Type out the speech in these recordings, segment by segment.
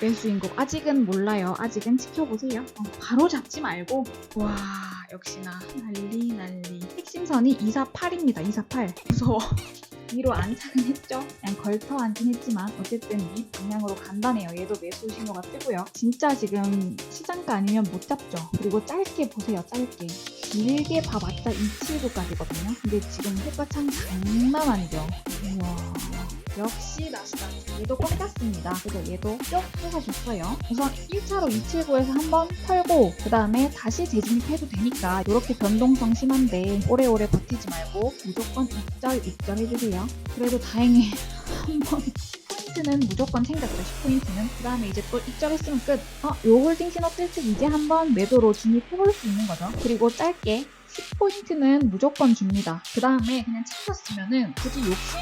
매수인 거 아직은 몰라요. 아직은 지켜보세요. 어, 바로 잡지 말고 와 역시나 난리 난리. 핵심선이 248입니다. 248 무서워. 위로 안착은 했죠. 그냥 걸터 앉긴 했지만 어쨌든 이 방향으로 간다네요. 얘도 매수 신호가 뜨고요. 진짜 지금 시장가 아니면 못 잡죠. 그리고 짧게 보세요. 짧게. 길게 봐봤자 279까지거든요. 근데 지금 효과창 장난 아니죠. 우와. 역시 나스닥 얘도 꺾였습니다. 그래서 얘도 쭉 쏟아줬어요. 우선 1차로 279에서 한번 털고 그 다음에 다시 재진입해도 되니까 이렇게 변동성 심한데 오래오래 버티지 말고 무조건 입절 입절 해주세요. 그래도 다행히 한번 10포인트는 무조건 챙겼죠. 10포인트는. 그 다음에 이제 또 입절했으면 끝. 어, 요 홀딩 신호 뜰 때 이제 한번 매도로 진입해볼 수 있는 거죠. 그리고 짧게 10포인트는 무조건 줍니다. 그 다음에 그냥 챙겼으면은 굳이 욕심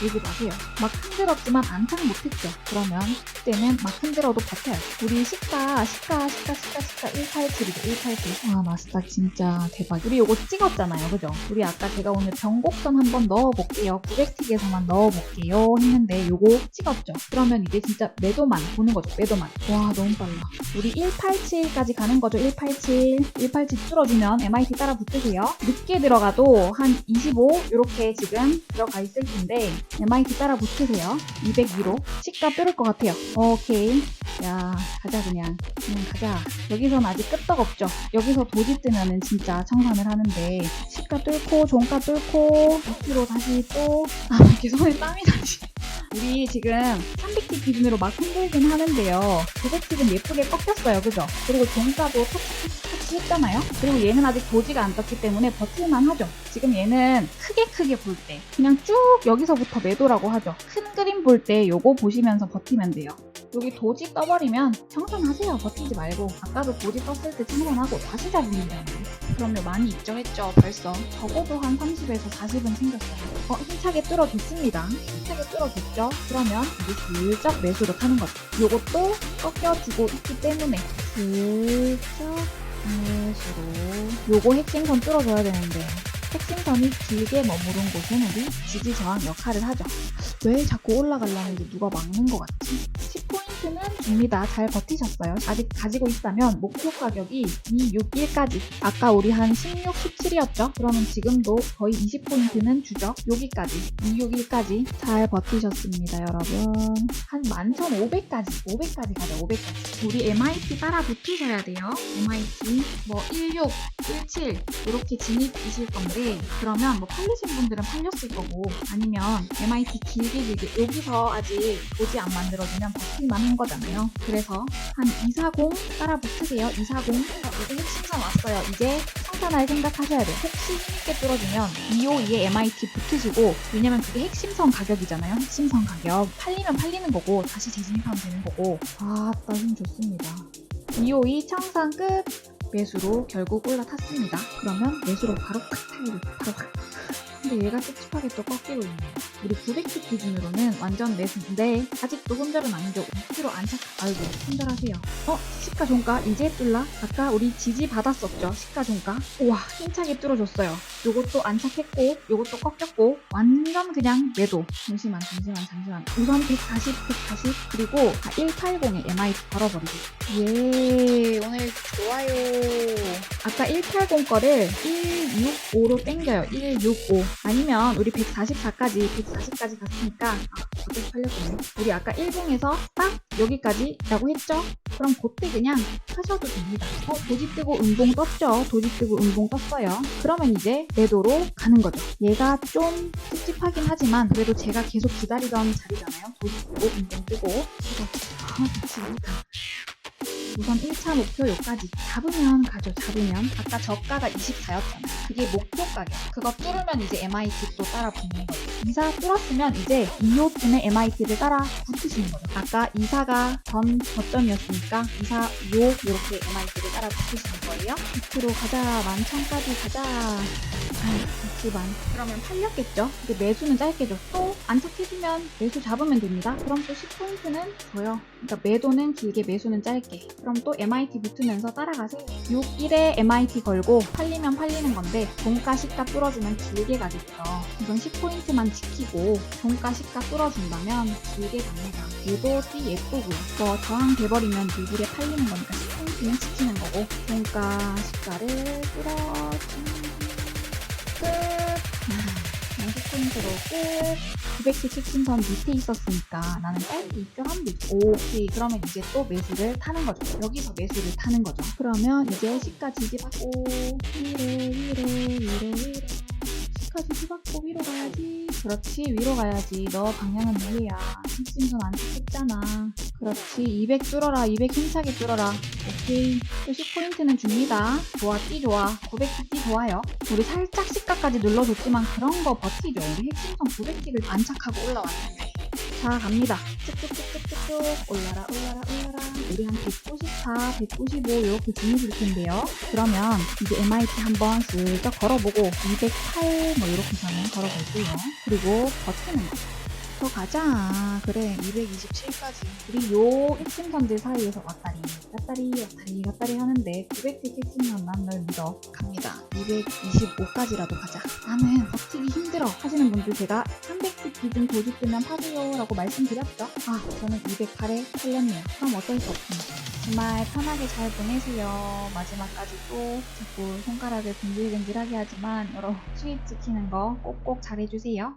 내지 마세요. 막 흔들었지만 안착 못했죠. 그러면 그때는 막 흔들어도 버텨요. 우리 시가, 시가, 시가, 시가, 시가 187이죠. 187. 와, 마스닥 진짜 대박. 우리 요거 찍었잖아요. 그죠? 우리 아까 제가 오늘 변곡선 한번 넣어볼게요. 900틱에서만 넣어볼게요. 했는데 요거 찍었죠. 그러면 이제 진짜 매도만 보는 거죠. 매도만. 와, 너무 빨라. 우리 187까지 가는 거죠. 187. 187 뚫어주면 MIT 따라 붙으세요. 늦게 들어가도 한 25 이렇게 지금 들어가 있을 텐데 MIT 따라 붙으세요. 202로 시가 뚫을 것 같아요. 오케이. 야 가자 그냥 그냥 가자. 여기선 아직 끄떡 없죠. 여기서 도지 뜨면은 진짜 청산을 하는데 시가 뚫고 종가 뚫고 2kg 다시 또 아 이렇게 손에 땀이 나지. 우리 지금 300티 기준으로 막 흔들긴 하는데요. 900틱은 예쁘게 꺾였어요. 그죠? 그리고 종가도 터치 했잖아요. 그리고 얘는 아직 도지가 안 떴기 때문에 버틸만 하죠. 지금 얘는 크게 크게 볼 때 그냥 쭉 여기서부터 매도라고 하죠. 큰 그림 볼 때 요거 보시면서 버티면 돼요. 여기 도지 떠버리면 청산하세요. 버티지 말고 아까도 도지 떴을 때 청산하고 다시 잡으면 돼요. 그럼요 많이 입정했죠 벌써 적어도 한 30에서 40은 챙겼어요 어 힘차게 뚫어줬습니다 힘차게 뚫어줬죠 그러면 이제 슬쩍 매수로 타는 거죠 요것도 꺾여주고 있기 때문에 슬쩍 매수로 요거 핵심선 뚫어줘야 되는데 핵심선이 길게 머무른 곳은 우리 지지 저항 역할을 하죠 왜 자꾸 올라가려는데 누가 막는 것 같지? 10포인트는 줍니다. 잘 버티셨어요. 아직 가지고 있다면 목표 가격이 261까지. 아까 우리 한 16, 17이었죠? 그러면 지금도 거의 20포인트는 주죠. 여기까지. 261까지 잘 버티셨습니다, 여러분. 한 11,500까지. 500까지 가자, 500까지. 우리 MIT 따라 붙으셔야 돼요. MIT 뭐 16, 17 이렇게 진입이실 건데 그러면 뭐 팔리신 분들은 팔렸을 거고 아니면 MIT 길게 길게 여기서 아직 도지 안 만들어지면 버틸만 한 거잖아요. 그래서 한 240 따라 붙으세요. 240 이제 핵심선 왔어요. 이제 청산할 생각하셔야 돼요. 혹시 힘있게 뚫어주면 252에 MIT 붙으시고 왜냐면 그게 핵심선 가격이잖아요. 핵심선 가격 팔리면 팔리는 거고 다시 재진입하면 되는 거고 아따 힘 좋습니다. 252 청산 끝 매수로 결국 올라탔습니다. 그러면 매수로 바로 탁 타이를 바로 탁. 근데 얘가 찝찝하게 또 꺾이고 있네요. 우리 900트 기준으로는 완전 매수인데 아직도 손절은 아니죠. 2kg 안착 아이고 손절하세요. 어? 시가 종가 이제 뚫라? 아까 우리 지지 받았었죠. 시가 종가. 우와 힘차게 뚫어줬어요. 요것도 안착했고 요것도 꺾였고 완전 그냥 매도. 잠시만 잠시만 잠시만. 우선 140 140 그리고 180에 MIT 걸어버리고. 예 오늘 좋아요. 아까 180 거를 165로 땡겨요. 165 아니면 우리 144까지 140까지 갔으니까 아 어차피 팔렸겠네. 우리 아까 1봉에서 딱 여기까지라고 했죠? 그럼 그때 그냥 하셔도 됩니다. 어 도지 뜨고 음봉 떴죠? 도지 뜨고 음봉 떴어요. 그러면 이제 매도로 가는 거죠. 얘가 좀 찝찝하긴 하지만 그래도 제가 계속 기다리던 자리잖아요. 도지 뜨고 음봉 뜨고 아 미치겠다. 우선 1차 목표 요까지 잡으면 가죠 잡으면 아까 저가가 24였잖아요 그게 목표 가격 그거 뚫으면 이제 MIT 또 따라 붙는 거죠 2사 뚫었으면 이제 2호쯤에 MIT를 따라 붙으시는 거죠 아까 2사가 전 저점이었으니까 2사, 2호 이렇게 MIT를 따라 붙으시는 거예요 2kg 가자 만천까지 가자 집안 그러면 팔렸겠죠? 근데 매수는 짧게 줬고 안착해주면 매수 잡으면 됩니다. 그럼 또 10포인트는 줘요. 그러니까 매도는 길게 매수는 짧게. 그럼 또 MIT 붙으면서 따라가세요. 6, 1에 MIT 걸고 팔리면 팔리는 건데 종가 시가 뚫어주면 길게 가겠죠. 이건 10포인트만 지키고 종가 시가 뚫어준다면 길게 갑니다. 얘도 띠 예쁘고요. 뭐 저항 돼버리면 누구에 팔리는 거니까 10포인트는 지키는 거고 종가 시가를 뚫어주면 끝. 음, 10포인트로 끝. 900시 책심선 밑에 있었으니까 나는 짧게 입절하면 되지. 오케이. 그러면 이제 또 매수를 타는 거죠. 여기서 매수를 타는 거죠. 그러면 이제 시가 지지받고 위로 위로 위로 위로 시가 지지받고 위로 가야지. 그렇지 위로 가야지. 너 방향은 위에야. 책심선 안 찍혔잖아. 그렇지 200 뚫어라. 200 힘차게 뚫어라. 오케이. 또 10포인트는 줍니다. 좋아, 띠 좋아. 900띠 띠 좋아요. 우리 살짝 시가까지 눌러줬지만 그런 거 버티죠. 우리 핵심선 900띠를 안착하고 올라왔는데. 자, 갑니다. 쭉쭉쭉 쭉쭉 올라라, 올라라, 올라라. 우리 한 194, 195 이렇게 진입일 텐데요. 그러면 이제 MIT 한번 슬쩍 걸어보고 208 뭐 이렇게 저는 걸어볼게요. 그리고 버티는 거. 더 가자. 그래, 227까지. 우리 요 핵심선들 사이에서 왔다리, 갔다리, 왔다리, 갔다리 하는데 900대 핵심선 난널 믿어. 갑니다. 225까지라도 가자. 나는 버티기 힘들어 하시는 분들 제가 300대 기준 뜨면 파세요 라고 말씀드렸죠. 아, 저는 208에 팔렸네요. 그럼 어쩔 수 없습니다. 주말 편하게 잘 보내세요. 마지막까지 또 자꾸 손가락을 근질근질하게 하지만 여러분 수익 지키는 거 꼭꼭 잘해주세요.